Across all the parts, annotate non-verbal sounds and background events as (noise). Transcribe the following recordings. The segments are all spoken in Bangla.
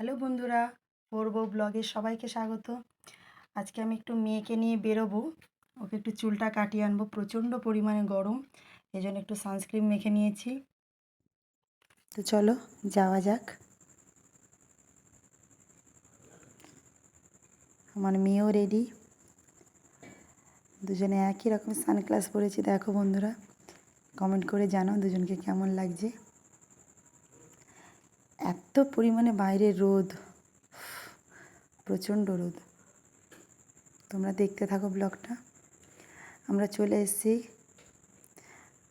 হ্যালো বন্ধুরা, পূর্ব ব্লগে সবাইকে স্বাগত। আজকে আমি একটু মেয়েকে নিয়ে বেরোবো। ওকে একটু চুলটা কাটিয়ে আনব, প্রচণ্ড পরিমাণে গরম। এই জন্য একটু সানস্ক্রিন মেখে নিয়েছি। তো চলো, যাওয়া যাক। আমার মেয়েও রেডি দুজনে একই রকম সানগ্লাস পরেছি। দেখো বন্ধুরা কমেন্ট করে জানাও দুজনকে কেমন লাগছে। এত পরিমাণে বাইরে রোদ। প্রচণ্ড রোদ। তোমরা দেখতে থাকো ব্লগটা। আমরা চলে এসেছি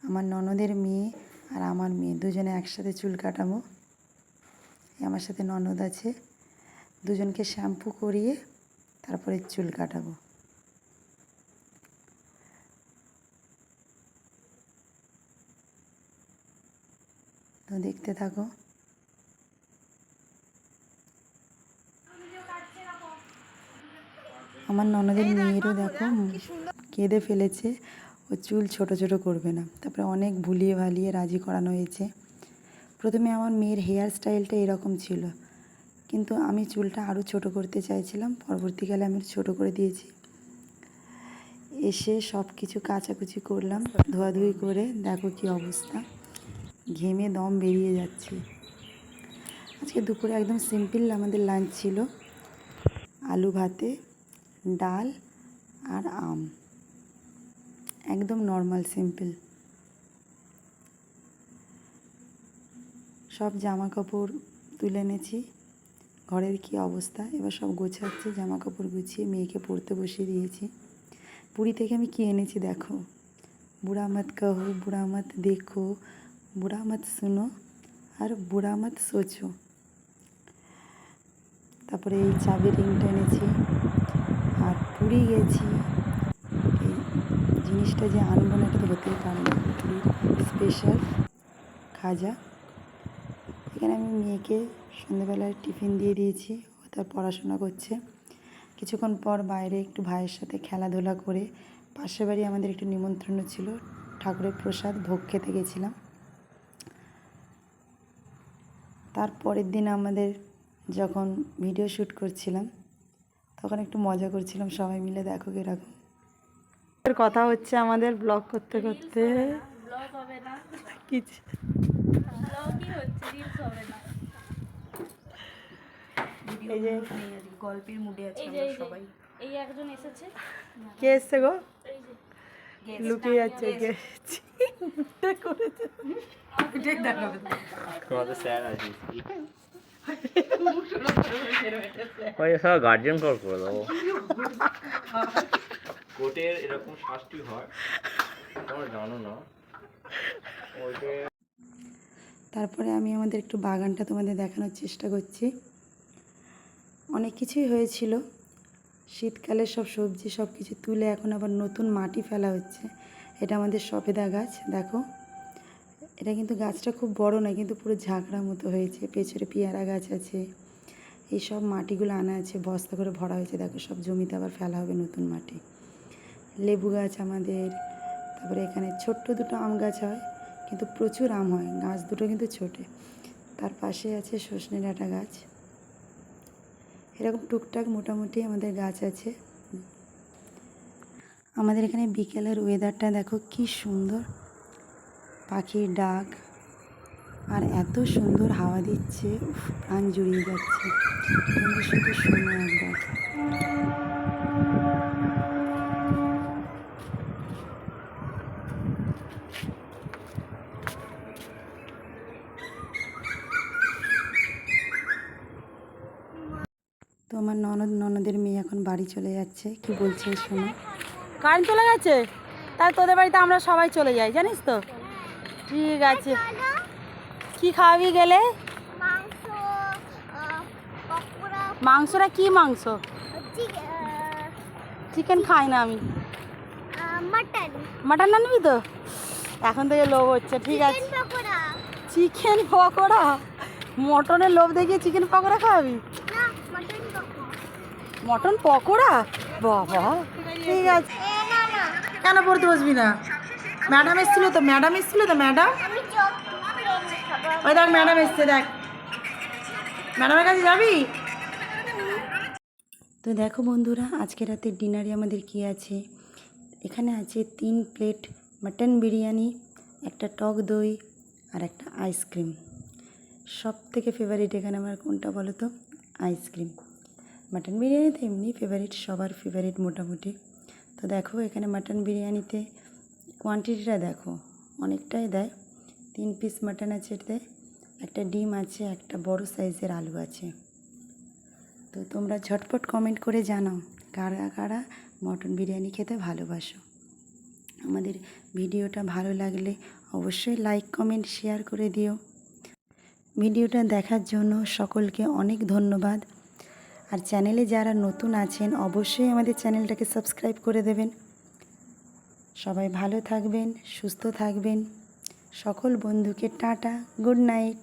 আমার ননদের মেয়ে আর আমার মেয়ে। দুজনে একসাথে চুল কাটাবো। আমার সাথে ননদ আছে। দুজনকে শ্যাম্পু করিয়ে তারপরে চুল কাটাবো। তো দেখতে থাকো। আমার ননদের মেয়েরও দেখো কেঁদে ফেলেছে। ও চুল ছোট ছোট করবে না। তারপরে অনেক ভুলিয়ে ভালিয়ে রাজি করানো হয়েছে। প্রথমে আমার মেয়ের হেয়ার স্টাইলটা এরকম ছিল। কিন্তু আমি চুলটা আরও ছোট করতে চাইছিলাম। পরবর্তীকালে আমি ছোট করে দিয়েছি। এসে সব কিছু কাচাকুচি করলাম, ধোয়াধুয়ি করে। দেখো কি অবস্থা। ঘেমে দম বেরিয়ে যাচ্ছে। আজকে দুপুরে একদম সিম্পল আমাদের লাঞ্চ ছিল। আলু ভাতে ডাল আর আম। একদম নর্মাল সিম্পল সব জামা কাপড় তুলে এনেছি। ঘরের কি অবস্থা? এবার সব গোছাচ্ছি জামা কাপড় গুছিয়ে মেয়েকে পড়তে বসিয়ে দিয়েছি। পুরী থেকে আমি কি এনেছি দেখো? বুড়া মত কহো বুড়া মত দেখো বুড়া মত শুনো আর বুড়া মত সোচো তারপরে এই চাবি রিংটা এনেছি। পুরী গেছি। এই জিনিসটা যে আনব না এটা তো হতেই পারে না। স্পেশাল খাজা। এখানে আমি মেয়েকে সন্ধ্যেবেলায় টিফিন দিয়ে দিয়েছি, ও তার পড়াশোনা করছে। কিছুক্ষণ পর বাইরে একটু ভাইয়ের সাথে খেলাধুলা করে পাশের বাড়ি আমাদের একটু নিমন্ত্রণ ছিল, ঠাকুরের প্রসাদ, ভোগ খেতে গেছিলাম। তারপরের দিন আমাদের যখন ভিডিও শ্যুট করছিলাম তখন একটু মজা করছিলাম সবাই মিলে দেখো কীরকম কথা হচ্ছে আমাদের ব্লগ করতে করতে। এই যে গল্পের মুডে আছে সবাই। এই একজন এসেছে। কে এসছে গো? লুকিয়ে যাচ্ছে কে (laughs) করেছে। দেখাবে। স্যার ওই সব গার্জিয়ান কল করে দেবো। কোর্টের এরকম শাস্তি হয় তোমরা জানো না। তারপরে আমি আমাদের একটু বাগানটা তোমাদের দেখানোর চেষ্টা করছি। অনেক কিছুই হয়েছিল। শীতকালে সব সবজি সব কিছু তুলে এখন আবার নতুন মাটি ফেলা হচ্ছে। এটা আমাদের সবেদা গাছ দেখো। এটা কিন্তু গাছটা খুব বড় নয়, কিন্তু পুরো ঝাঁকড়া মতো হয়েছে। পেছনে পেয়ারা গাছ আছে এই সব মাটিগুলো আনা আছে, বস্তা করে ভরা হয়েছে। দেখো সব জমিতে আবার ফেলা হবে নতুন মাটি। লেবু গাছ আমাদের, তারপরে এখানে ছোট্ট দুটো আম গাছ হয়, কিন্তু প্রচুর আম হয়, গাছ দুটো কিন্তু ছোটে। তার পাশে আছে সজনে ডাঁটা গাছ। এরকম টুকটাক মোটামুটি আমাদের গাছ আছে। আমাদের এখানে বিকেলের ওয়েদারটা দেখো কি সুন্দর। পাখির ডাক। আর এত সুন্দর হাওয়া দিচ্ছে প্রাণ জুড়িয়ে যাচ্ছে। তোমরা শুধু শোনো একবার। তো আমার ননদ, ননদের মেয়ে এখন বাড়ি চলে যাচ্ছে। কি বলছে শোনো? কারেন্ট চলে গেছে? তাই তোদের বাড়িতে আমরা সবাই চলে যাই, জানিস তো? ঠিক আছে। কি খাওয়াবি গেলে? মাংসটা কি মাংস? চিক- চিকেন খাই না আমি। মাটন আনবি তো? এখন থেকে লোভ হচ্ছে ঠিক আছে। চিকেন পকোড়া। মটনের লোভ দেখিয়ে চিকেন পকোড়া খাওয়াবি? মাটন পকোড়া? বাবা ঠিক আছে। কেন পড়তে বসবি না? ম্যাডাম এসেছিল তো ম্যাডাম এসেছিল তো ম্যাডাম? ওই দেখ ম্যাডাম এসছে দেখ। ম্যাডামের কাছে যাবি? তো দেখো বন্ধুরা আজকে রাতের ডিনারে আমাদের কি আছে? এখানে আছে তিন প্লেট মাটন বিরিয়ানি একটা টক দই আর একটা আইসক্রিম। সব থেকে ফেভারিট এখানে আমার কোনটা বলো তো? আইসক্রিম। মাটন বিরিয়ানিতে এমনি ফেভারিট সবার ফেভারিট মোটামুটি। তো দেখো এখানে মাটন বিরিয়ানিতে কোয়ান্টিটিটা দেখো, অনেকটাই দেয়। তিন পিস মাটন আছে এতে একটা ডিম আছে, একটা বড় সাইজের আলু আছে। তো তোমরা ঝটপট কমেন্ট করে জানাও, কারা কারা মটন বিরিয়ানি খেতে ভালোবাসো। আমাদের ভিডিওটা ভালো লাগলে অবশ্যই লাইক কমেন্ট শেয়ার করে দিও। ভিডিওটা দেখার জন্য সকলকে অনেক ধন্যবাদ। আর চ্যানেলে যারা নতুন আছেন, অবশ্যই আমাদের চ্যানেলটাকে সাবস্ক্রাইব করে দেবেন। সবাই ভালো থাকবেন সুস্থ থাকবেন। সকল বন্ধুকে টাটা গুড নাইট।